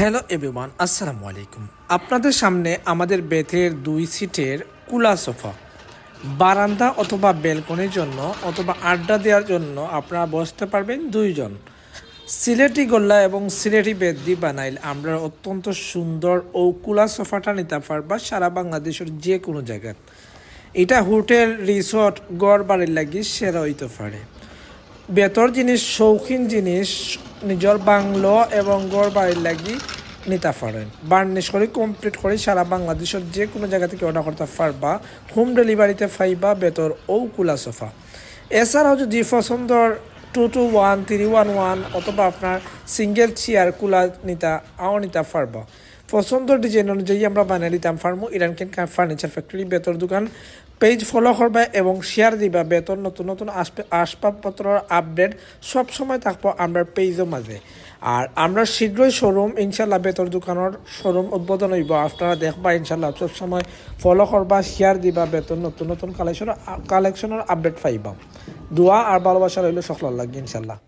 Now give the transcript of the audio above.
Hello everyone আসসালামু আলাইকুম আপনাদের সামনে আমাদের বেতের দুই সিটের কুলা সোফা। বারান্দা অথবা বেলকনির জন্য অথবা আড্ডা দেওয়ার জন্য আপনারা বসতে পারবেন দুইজন। সিলেটি গোল্লা এবং সিলেটি বেদ বানাইল আমরা অত্যন্ত সুন্দর ও কুলা সোফাটা নিতে পারবা সারা বাংলাদেশের যে কোনো জায়গায়। এটা হোটেল, রিসোর্ট গড় বাড়ির লাগি সেরা হইতে পারে। বেতর জিনিস, শৌখিন জিনিস নিজের বাংলো এবং গড় বাড়ির লাগি নিতে পারেন। বার্নিশ করে কমপ্লিট করে সারা বাংলাদেশের যে কোনো জায়গা থেকে অর্ডার করতে পারবা হোম ডেলিভারিতে ফাইবা বেতর ও কুলা সোফা। এছাড়াও যদি পছন্দর two two one three one one অথবা আপনার সিঙ্গেল চেয়ার কুলা নিতা, আও নিতে পারবা। পছন্দ ডিজাইন অনুযায়ী আমরা বানিয়ে দিতাম ফার্মো ইরান কেন ফার্নিচার ফ্যাক্টরি বেতর দোকান পেজ ফলো করবা এবং শেয়ার দিবা বেতন নতুন নতুন আসবে আসবাবপত্রের আপডেট সব সময় থাকব আমরা পেজের মাঝে আর আমরা শীঘ্রই শোরুম ইনশাল্লাহ বেতর দোকানের শোরুম উদ্বোধন হইব। আপনারা দেখবা, ইনশাল্লাহ সব সময় ফলো করবা শেয়ার দিবা বেতন নতুন নতুন কালেকশন কালেকশনের আপডেট পাইবা। দোয়া আর ভালোবাসা রইল সকল লাগে, ইনশাল্লাহ।